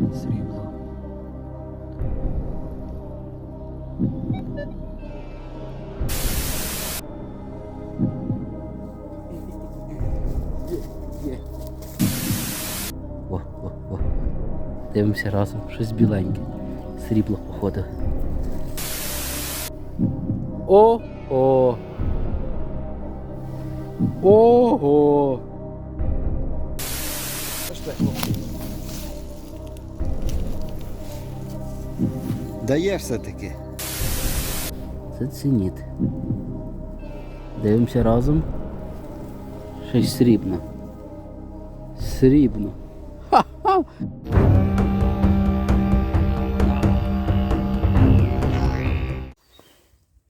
Срібло. О, о, о. Дивимося разом. Щось біленьке. Срібло, походу. О! О! Ого! Дає все-таки. Зацініть. Дивимося разом. Щось срібно. Срібно. Ха-ха!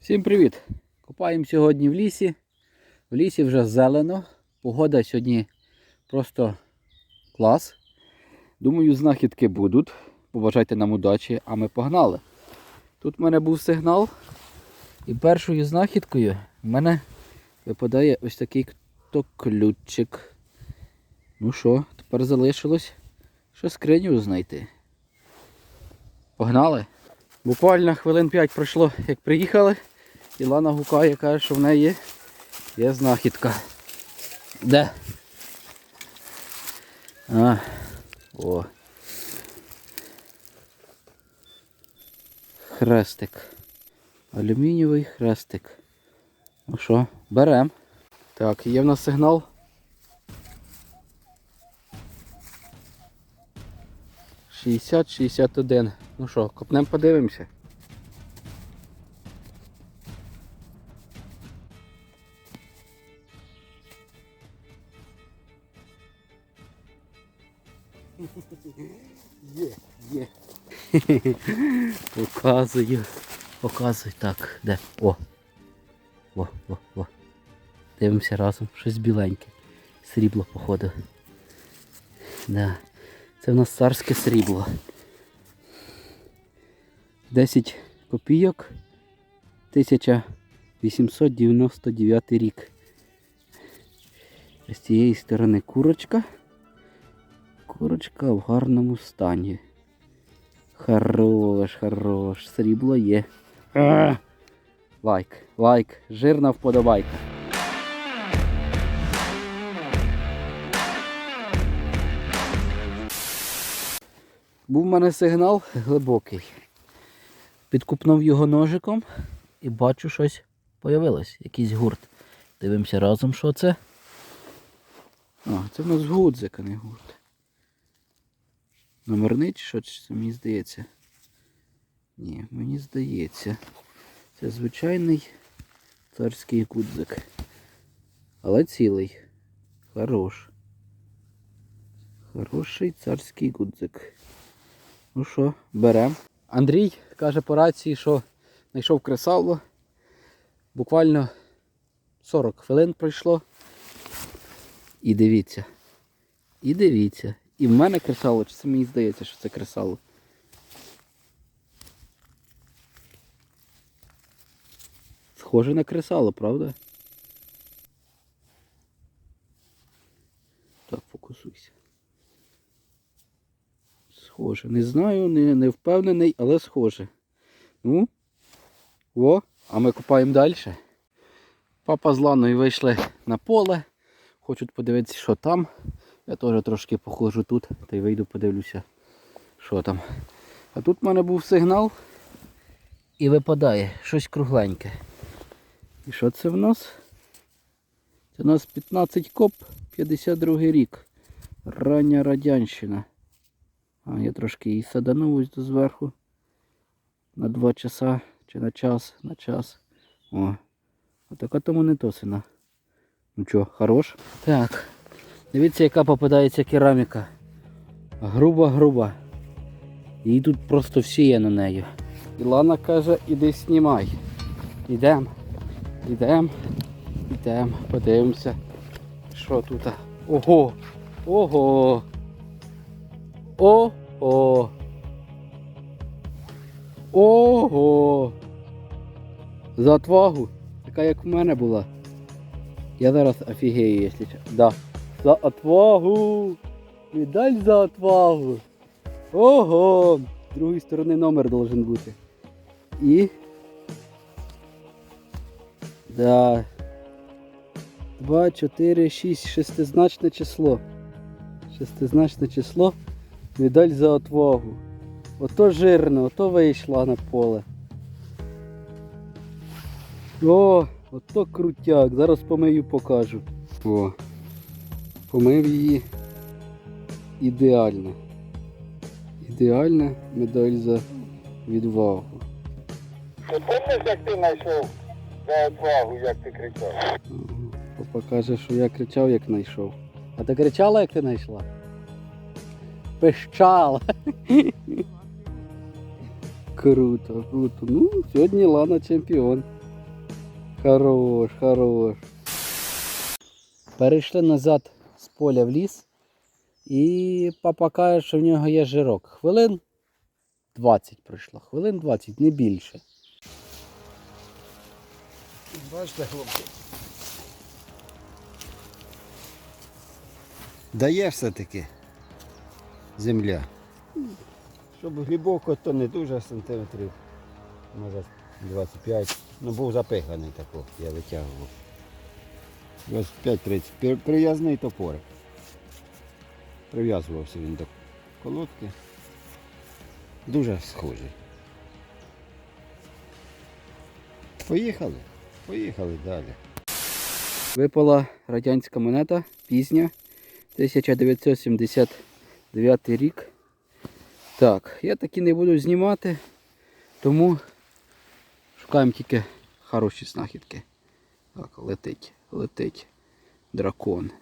Всім привіт! Копаємо сьогодні в лісі. В лісі вже зелено. Погода сьогодні просто клас. Думаю, знахідки будуть. Побажайте нам удачі, а ми погнали. Тут в мене був сигнал. І першою знахідкою в мене випадає ось такий то ключик. Ну що, тепер залишилось ще скриню знайти. Погнали? Буквально хвилин 5 пройшло, як приїхали. І Лана гукає, каже, що в неї є знахідка. Де? А, о. Хрестик. Алюмінієвий хрестик. Ну що, берем. Так, є в нас сигнал. Шістдесят, шістдесят один. Ну що, копнем подивимося. Є, є. Показую. Показуй так, де? О. О, о, о. Дивимося разом. Щось біленьке. Срібло, походу. Да. Це в нас царське срібло. 10 копійок. 1899 рік. З цієї сторони курочка. Курочка в гарному стані. Хорош, хорош, срібло є. А! Лайк, лайк, жирна вподобайка. Був в мене сигнал глибокий. Підкупнув його ножиком і бачу щось появилось, якийсь гурт. Дивимося разом, що це. А, це в нас гудзик, а не гурт. Номерний чи що це мені здається? Ні, мені здається. Це звичайний царський гудзик. Але цілий. Хорош. Хороший царський гудзик. Ну що, берем. Андрій каже по рації, що знайшов кресало. Буквально 40 хвилин пройшло. І дивіться. І дивіться. І в мене кресало, чи це мені здається, що це кресало. Схоже на кресало, правда? Так, фокусуйся. Схоже. Не знаю, не, не впевнений, але схоже. Ну, о, а ми купаємо далі. Папа з Ланою вийшли на поле. Хочуть подивитися, що там. Я теж трошки походжу тут та й вийду подивлюся, що там. А тут в мене був сигнал і випадає щось кругленьке. І що це в нас? Це у нас 15 коп, 52 рік. Рання радянщина. А я трошки її саданув ось до зверху. На 2 часа чи на час, на час. О. Отака то монетосина. Ну що, хорош? Так. Дивіться, яка попадається кераміка. Груба-груба. Її тут просто всі є на неї. Ілана каже, іди знімай. Ідем. Ідем. Ідем. Подивимося. Що тут? Ого! Ого! Ого! Ого! За отвагу. Така як в мене була. Я зараз офігею, якщо. Да. За отвагу! Медаль за отвагу! Ого! З другої сторони номер должен бути. І. Да. 2, 4, 6, шестизначне число. Шестизначне число. Медаль за отвагу. Ото жирно, ото вийшла на поле. О, ото крутяк. Зараз помию покажу. О. Помив її ідеально. Ідеальна медаль за відвагу. Ти пам'ятаєш, як ти знайшов за отвагу, як ти кричав? Папа каже, що я кричав, як знайшов. А ти кричала, як ти знайшла? Пищала. круто, круто. Ну, сьогодні Лана чемпіон. Хорош, хорош. Перейшли назад поля в ліс. І папа каже, що в нього є жирок. Хвилин 20 пройшло. Хвилин 20, не більше. Бачите, хлопці. Дає все-таки земля. Щоб глибоко, то не дуже сантиметрів. Може 25. Ну був запиханий тако, я витягував. 25-30. Прив'язний топорик. Прив'язувався він до колодки. Дуже схожий. Поїхали. Поїхали далі. Випала радянська монета пізня 1979 рік. Так, я такі не буду знімати, тому шукаємо тільки хороші знахідки. Так, летить, летить. Дракон.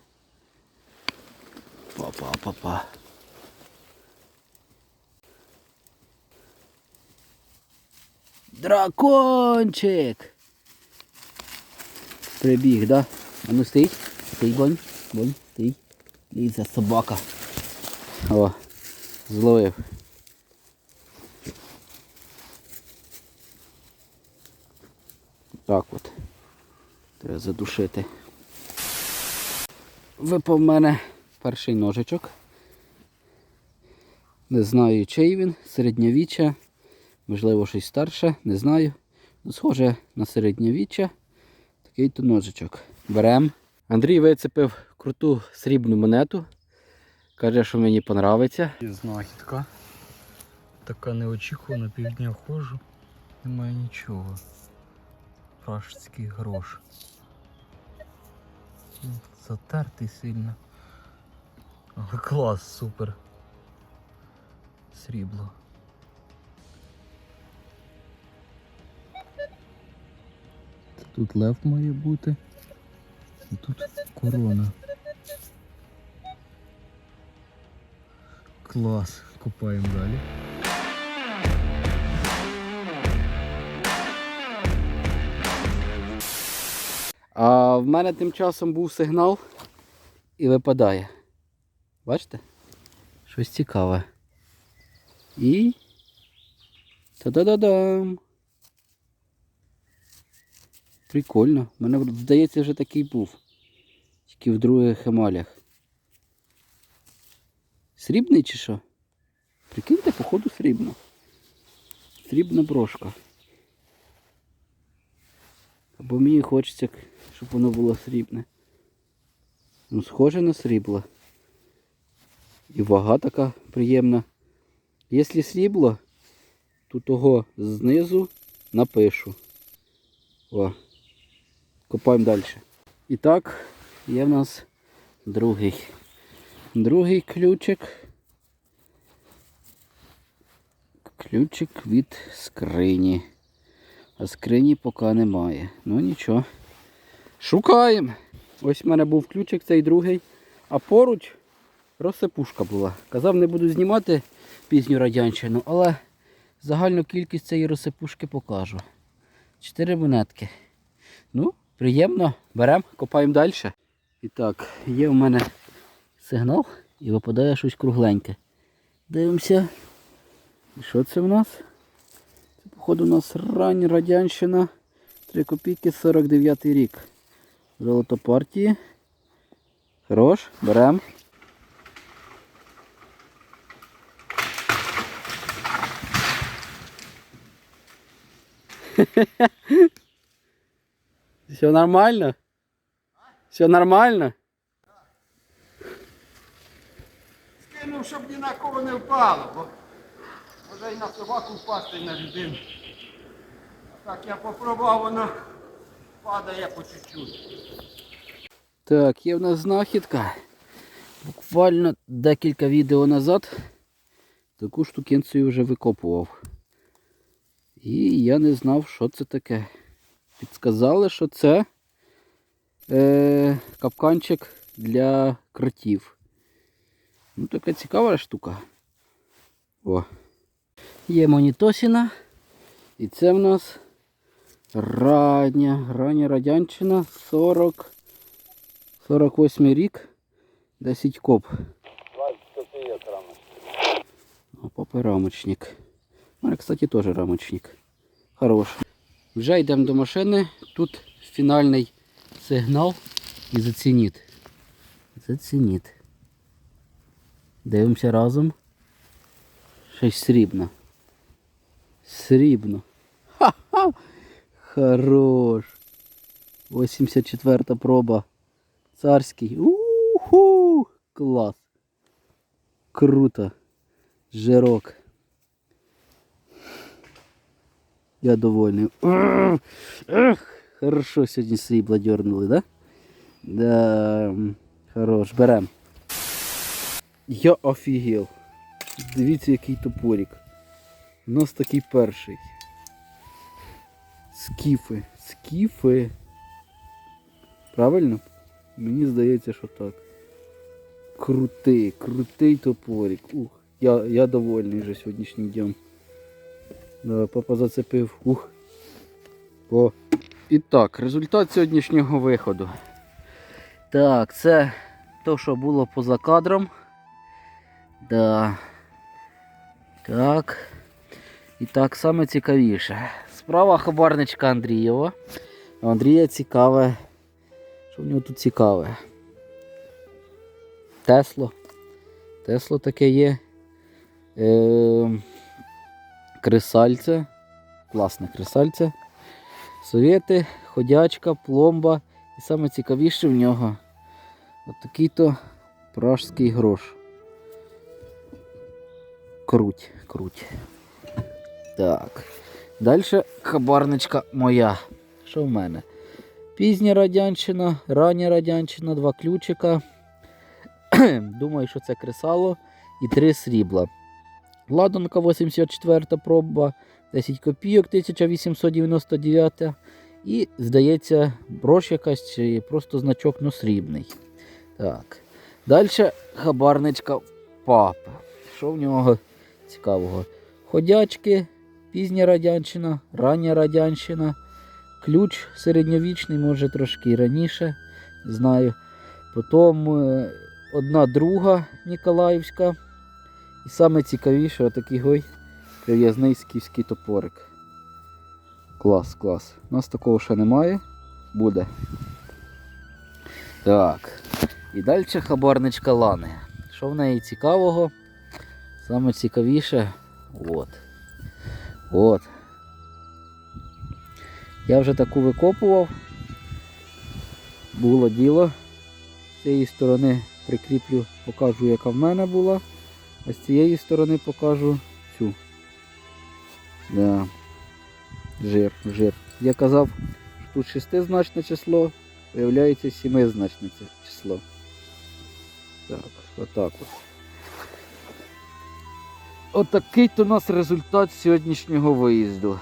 Папа, папа. Дракончик! Прибіг, да? А ну стій, стій, бонь, бонь, стій. Лізе собака. О, зловив. Так от. Треба задушити. Випав в мене перший ножичок. Не знаю, чий він, середньовіччя, можливо, щось старше, не знаю. Ну, схоже на середньовіччя. Такий то ножичок. Берем. Андрій вицепив круту срібну монету. Каже, що мені подобається. Знахідка. Така неочікувана, півдня ходжу. Немає нічого. Пражський грош. М, Затертий сильно. Клас, супер. Срібло. Тут лев має бути. І тут корона. Клас. Копаємо далі. А в мене тим часом був сигнал і випадає. Бачите? Щось цікаве. І. Та-да-да-дам! Прикольно. У мене здається вже такий був. Тільки в других емалях. Срібний чи що? Прикиньте, походу срібно. Срібна брошка. Або мені хочеться, щоб воно було срібне. Ну, схоже на срібло. І вага така приємна. Якщо срібло, то того знизу напишу. О. Копаємо далі. І так, є в нас другий. Другий ключик. Ключик від скрині. А скрині поки немає. Ну нічого. Шукаємо. Ось в мене був ключик, цей другий. А поруч розсипушка була. Казав, не буду знімати пізню радянщину, але загальну кількість цієї розсипушки покажу. Чотири монетки. Ну, приємно. Беремо, копаємо далі. І так, є в мене сигнал і випадає щось кругленьке. Дивимося. Що це в нас? Виходить у нас рання радянщина 3 копійки 49 рік. Золото партії. Хорош, берем. Все нормально? Все нормально? Скинув, щоб ні на кого не впало, бо вже й на собаку впасти і на людину. Так я попробував, воно падає по чуть-чуть. Так, є в нас знахідка. Буквально декілька відео назад таку штукенцію вже викопував. І я не знав, що це таке. Підсказали, що це е, капканчик для кротів. Ну, така цікава штука. О. Є монітосіна. І це в нас рання, рання радянщина 40. 48 рік, 10 коп. О, папа рамочник. У мене, кстати, теж рамочник. Хороший. Вже йдемо до машини. Тут фінальний сигнал і зацініть. Зацініть. Дивимося разом. Щось срібно. Срібно. Хорош. 84 проба. Царський. Уху! Клас. Круто. Жирок. Я довольний. Ах, Хорошо сьогодні срібла дернули, да? Да. Хорош, берем. Я офігел. Дивіться, який топорик. У нас такий перший. Скіфи. Скіфи. Правильно? Мені здається, що так. Крутий, крутий топорик. Ух, я, я довольний вже сьогоднішнім днем. Да, папа зацепив. Ух. О. І так, результат сьогоднішнього виходу. Так, це то, що було поза кадром. Да. Так. І так, саме цікавіше. Справа хабарничка Андрієва. Андрія цікаве. Що в нього тут цікаве? Тесло. Тесло таке є. Е, кресальце. Класне кресальце. Совєти, ходячка, пломба. І саме цікавіше в нього отакий-то пражський грош. Круть, круть. Так. Далі хабарничка моя. Що в мене? Пізня радянщина, рання радянщина, два ключика. Думаю, що це кресало і три срібла. Ладонка 84 проба, 10 копійок 1899. І, здається, брош якась чи просто значок ну, срібний. Так. Далі хабарничка папи. Що в нього цікавого? Ходячки, пізня радянщина, рання радянщина. Ключ середньовічний, може трошки раніше, знаю. Потім е, одна друга Ніколаївська. І саме цікавіше отакий гой прив'язний скіфський топорик. Клас, клас. У нас такого ще немає. Буде. Так. І далі хабарничка Лани. Що в неї цікавого? Саме цікавіше. От. От. Я вже таку викопував. Було діло. З цієї сторони прикріплю, покажу, яка в мене була. А з цієї сторони покажу цю. Да. Жир, жир. Я казав, що тут шестизначне число, виявляється сімизначне число. Так, отак от. Отакий то у нас результат сьогоднішнього виїзду.